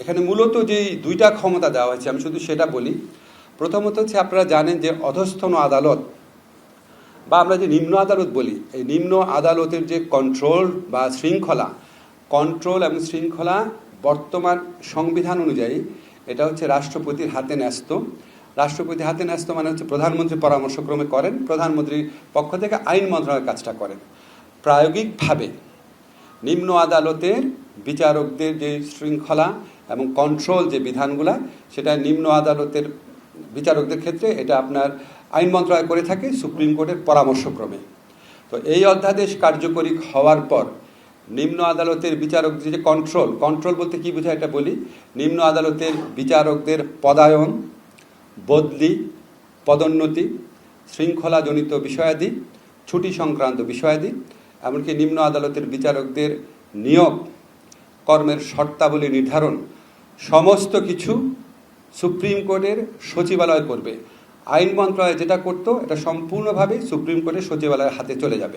এখানে মূলত যে দুইটা ক্ষমতা দেওয়া হয়েছে, আমি শুধু সেটা বলি। প্রথমত হচ্ছে আপনারা জানেন যে অধস্থন আদালত, বা আমরা যে নিম্ন আদালত বলি, এই নিম্ন আদালতের যে কন্ট্রোল বা শৃঙ্খলা কন্ট্রোল এবং শৃঙ্খলা বর্তমান সংবিধান অনুযায়ী এটা হচ্ছে রাষ্ট্রপতির হাতে ন্যস্ত। রাষ্ট্রপতি হাতে ন্যস্ত মানে হচ্ছে প্রধানমন্ত্রী পরামর্শক্রমে করেন, প্রধানমন্ত্রীর পক্ষ থেকে আইন মন্ত্রণালয়ের কাজটা করেন। প্রায়োগিকভাবে নিম্ন আদালতের বিচারকদের যে শৃঙ্খলা এবং কন্ট্রোল যে বিধানগুলা, সেটা নিম্ন আদালতের বিচারকদের ক্ষেত্রে এটা আপনার আইন মন্ত্রণালয় করে থাকে সুপ্রিম কোর্টের পরামর্শক্রমে। তো এই অধ্যাদেশ কার্যকরী হওয়ার পর নিম্ন আদালতের বিচারকদের যে কন্ট্রোল কন্ট্রোল বলতে কি বোঝায় এটা বলি? নিম্ন আদালতের বিচারকদের পদায়ন, বদলি, পদোন্নতি, শৃঙ্খলাজনিত বিষয়াদি, ছুটি সংক্রান্ত বিষয়াদি, এমনকি নিম্ন আদালতের বিচারকদের নিয়োগ কর্মের শর্তাবলী নির্ধারণ সমস্ত কিছু সুপ্রিম কোর্টের সচিবালয় করবে। আইন মন্ত্রণালয় যেটা করতো, এটা সম্পূর্ণভাবে সুপ্রিম কোর্টের সচিবালয়ের হাতে চলে যাবে।